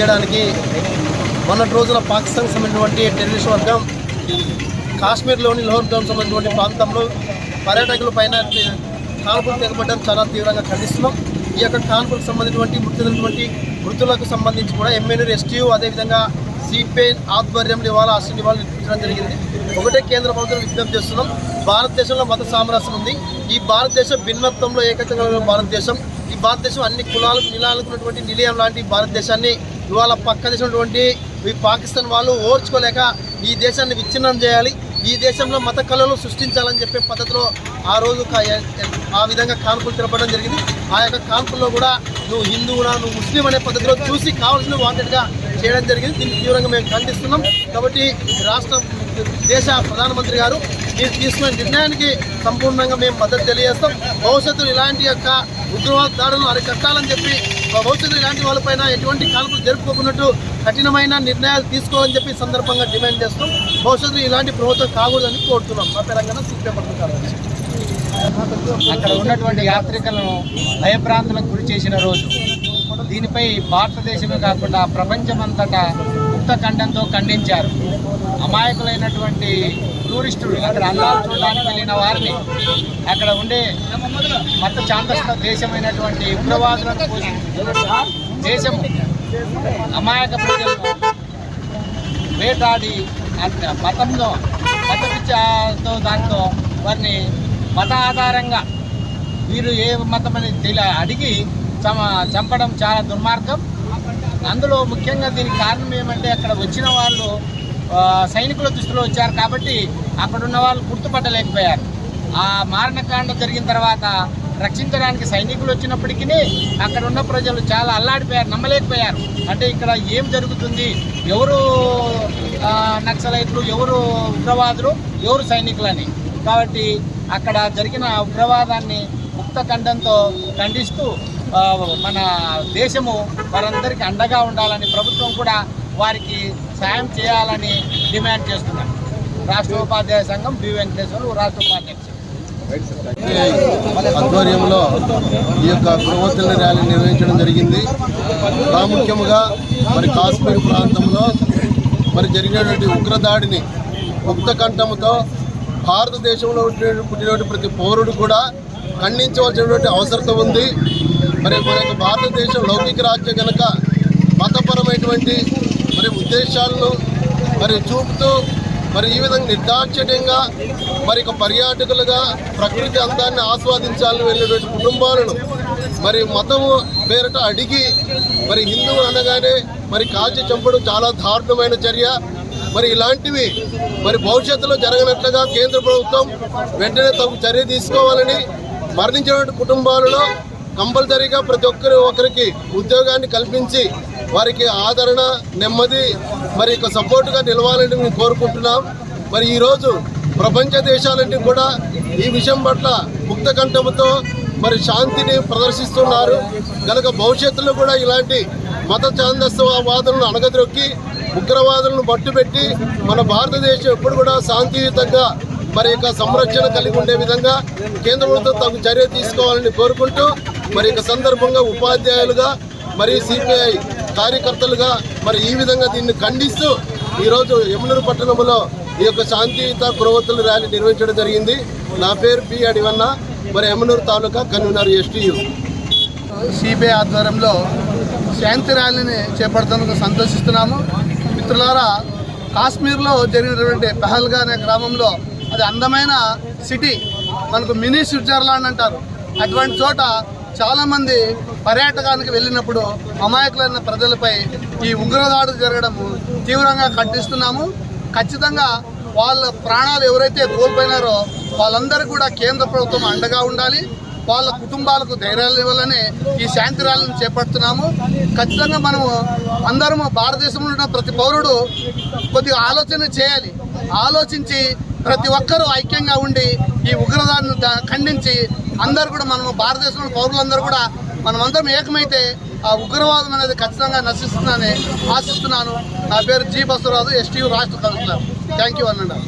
చేయడానికి మొన్నటి రోజున పాకిస్తాన్కి సంబంధించినటువంటి టెర్రరిస్ట్ వర్గం కాశ్మీర్లోని లోహర్గాం సంబంధించినటువంటి ప్రాంతంలో పర్యాటకుల పైన కాల్పులు తెగబడడం చాలా తీవ్రంగా ఖండిస్తున్నాం. ఈ యొక్క కాల్పులకు సంబంధించినటువంటి మృతులైనటువంటి మృతులకు సంబంధించి కూడా ఎంఎన్ఆర్ ఎస్టీయూ అదేవిధంగా సిపిఐ ఆధ్వర్యంలో ఇవాళ అసలు నివాళులు నిర్మించడం జరిగింది. ఒకటే కేంద్ర ప్రభుత్వం విజ్ఞప్తి చేస్తున్నాం. భారతదేశంలో మత సామరస్యం ఉంది. ఈ భారతదేశం భిన్నత్వంలో ఏకత్వంగా భారతదేశం. ఈ భారతదేశం అన్ని కులాలకు నిలాలకు ఉన్నటువంటి నిలయం లాంటి భారతదేశాన్ని ఇవాళ పక్క దేశంటువంటి ఈ పాకిస్తాన్ వాళ్ళు ఓర్చుకోలేక ఈ దేశాన్ని విచ్ఛిన్నం చేయాలి ఈ దేశంలో మత కళలు సృష్టించాలని చెప్పే పద్ధతిలో ఆ రోజు ఆ విధంగా కాన్పులు తిరపడం జరిగింది. ఆ యొక్క కాన్పుల్లో కూడా నువ్వు హిందువునా నువ్వు ముస్లిం అనే పద్ధతిలో చూసి కావాల్సిన వాంటెడ్గా చేయడం జరిగింది. దీన్ని తీవ్రంగా మేము ఖండిస్తున్నాం. కాబట్టి రాష్ట్ర దేశ ప్రధానమంత్రి గారు మీరు తీసుకున్న నిర్ణయానికి సంపూర్ణంగా మేము మద్దతు తెలియజేస్తాం. భవిష్యత్తులో ఇలాంటి యొక్క ఉగ్రవాద దాడులను అరికట్టాలని చెప్పి భవిష్యత్తు ఇలాంటి వాళ్ళపైన ఎటువంటి కాల్పులు జరుపుకోకున్నట్టు కఠినమైన నిర్ణయాలు తీసుకోవాలని చెప్పి సందర్భంగా డిమాండ్ చేస్తాం భవిష్యత్తు ఇలాంటి ప్రభుత్వం కాకూడదని కోరుతున్నాం. మా తెలంగాణ సిపిఐ అక్కడ ఉన్నటువంటి యాత్రికులను భయభ్రాంతులకు గురి చేసిన రోజు దీనిపై భారతదేశమే కాకుండా ప్రపంచమంతటా ముక్త ఖండంతో ఖండించారు. అమాయకులైనటువంటి టూరిస్టులు అక్కడ అందాలు చూడడానికి వెళ్ళిన వారిని అక్కడ ఉండే మత చాందస్త దేశమైనటువంటి ఉగ్రవాదులను దేశం అమాయక ప్రజలను వేటాడి మతంలో మత దాంతో వారిని మత ఆధారంగా వీరు ఏ మతం అనేది తెలియ అడిగి చమ చంపడం చాలా దుర్మార్గం. అందులో ముఖ్యంగా దీనికి కారణం ఏమంటే అక్కడ వచ్చిన వాళ్ళు సైనికుల దృష్టిలో వచ్చారు కాబట్టి అక్కడున్న వాళ్ళు గుర్తుపట్టలేకపోయారు. ఆ మారణకాండ జరిగిన తర్వాత రక్షించడానికి సైనికులు వచ్చినప్పటికీ అక్కడ ఉన్న ప్రజలు చాలా అల్లాడిపోయారు నమ్మలేకపోయారు. అంటే ఇక్కడ ఏం జరుగుతుంది? ఎవరు నక్సలైట్లు ఎవరు ఉగ్రవాదులు ఎవరు సైనికులని? కాబట్టి అక్కడ జరిగిన ఉగ్రవాదాన్ని ముక్త ఖండంతో ఖండిస్తూ మన దేశము వారందరికీ అండగా ఉండాలని ప్రభుత్వం కూడా వారికి సాయం చేయాలని డిమాండ్ చేస్తున్నాను రాష్ట్ర ఉపాధ్యాయ సంఘం బి వెంకటేశ్వరు రాష్ట్ర ఉపాధ్యక్షులు. ఆధ్వర్యంలో ఈ యొక్క గృహోత్తర ర్యాలీ నిర్వహించడం జరిగింది. ప్రాముఖ్యముగా మరి కాశ్మీర్ ప్రాంతంలో మరి జరిగినటువంటి ఉగ్రదాడిని ముక్త కంఠముతో భారతదేశంలో పుట్టినటువంటి ప్రతి పౌరుడు కూడా ఖండించవలసినటువంటి అవసరత ఉంది. మరి మన భారతదేశం లౌకిక రాజ్యం కనుక మతపరమైనటువంటి మరి ఉద్దేశాలను మరి చూపుతూ మరి ఈ విధంగా నిర్దాక్షిణ్యంగా మరి ఒక పర్యాటకులుగా ప్రకృతి అందాన్ని ఆస్వాదించాలని వెళ్ళినటువంటి కుటుంబాలను మరి మతము పేరట అడిగి మరి హిందువులు అనగానే మరి కాల్చి చంపడం చాలా దారుణమైన చర్య. మరి ఇలాంటివి మరి భవిష్యత్తులో జరగనట్లుగా కేంద్ర ప్రభుత్వం వెంటనే తగు చర్య తీసుకోవాలని మరణించినటువంటి కుటుంబాలలో కంపల్సరీగా ప్రతి ఒక్కరు ఒకరికి ఉద్యోగాన్ని కల్పించి వారికి ఆదరణ నెమ్మది మరి ఇక సపోర్టుగా నిలవాలని మేము కోరుకుంటున్నాం. మరి ఈరోజు ప్రపంచ దేశాలన్నీ కూడా ఈ విషయం పట్ల ముక్త కంఠముతో మరి శాంతిని ప్రదర్శిస్తున్నారు. కనుక భవిష్యత్తులో కూడా ఇలాంటి మత ఛాందస్వాదులను అణగద్రొక్కి ఉగ్రవాదులను పట్టుబెట్టి మన భారతదేశం ఎప్పుడు కూడా శాంతియుతంగా మరి యొక్క సంరక్షణ కలిగి ఉండే విధంగా కేంద్ర ప్రభుత్వం తగు చర్య తీసుకోవాలని కోరుకుంటూ మరి యొక్క సందర్భంగా ఉపాధ్యాయులుగా మరి సిపిఐ కార్యకర్తలుగా మరి ఈ విధంగా దీన్ని ఖండిస్తూ ఈరోజు యమునూరు పట్టణంలో ఈ యొక్క శాంతియుత కురవత్తుల ర్యాలీ నిర్వహించడం జరిగింది. నా పేరు పి అడివన్న మరి Yamunuru taluka convener STU CBI ఆధ్వర్యంలో శాంతి ర్యాలీని చేపడుతున్నందుకు సంతోషిస్తున్నాము. మిత్రులారా కాశ్మీర్లో జరిగినటువంటి పెహల్గా అనే గ్రామంలో అది అందమైన సిటీ మనకు మినీ స్విట్జర్లాండ్ అంటారు. అటువంటి చోట చాలామంది పర్యాటకానికి వెళ్ళినప్పుడు అమాయకులైన ప్రజలపై ఈ ఉగ్రదాడులు జరగడము తీవ్రంగా ఖండిస్తున్నాము. ఖచ్చితంగా వాళ్ళ ప్రాణాలు ఎవరైతే కోల్పోయినారో వాళ్ళందరికీ కూడా కేంద్ర ప్రభుత్వం అండగా ఉండాలి. వాళ్ళ కుటుంబాలకు ధైర్యాలు ఇవ్వాలని ఈ శాంతి ర్యాలీని చేపడుతున్నాము. ఖచ్చితంగా మనము అందరము భారతదేశంలో ఉన్న ప్రతి పౌరుడు కొద్దిగా ఆలోచన చేయాలి. ఆలోచించి ప్రతి ఒక్కరూ ఐక్యంగా ఉండి ఈ ఉగ్రదాన్ని ఖండించి అందరూ కూడా మనము భారతదేశంలో పౌరులందరూ కూడా మనమందరం ఏకమైతే ఆ ఉగ్రవాదం అనేది ఖచ్చితంగా నశిస్తుందని ఆశిస్తున్నాను. నా పేరు జీ బసవరాజు ఎస్టీ రాష్ట్ర కౌన్సిలర్ థ్యాంక్ యూ అన్నాడు.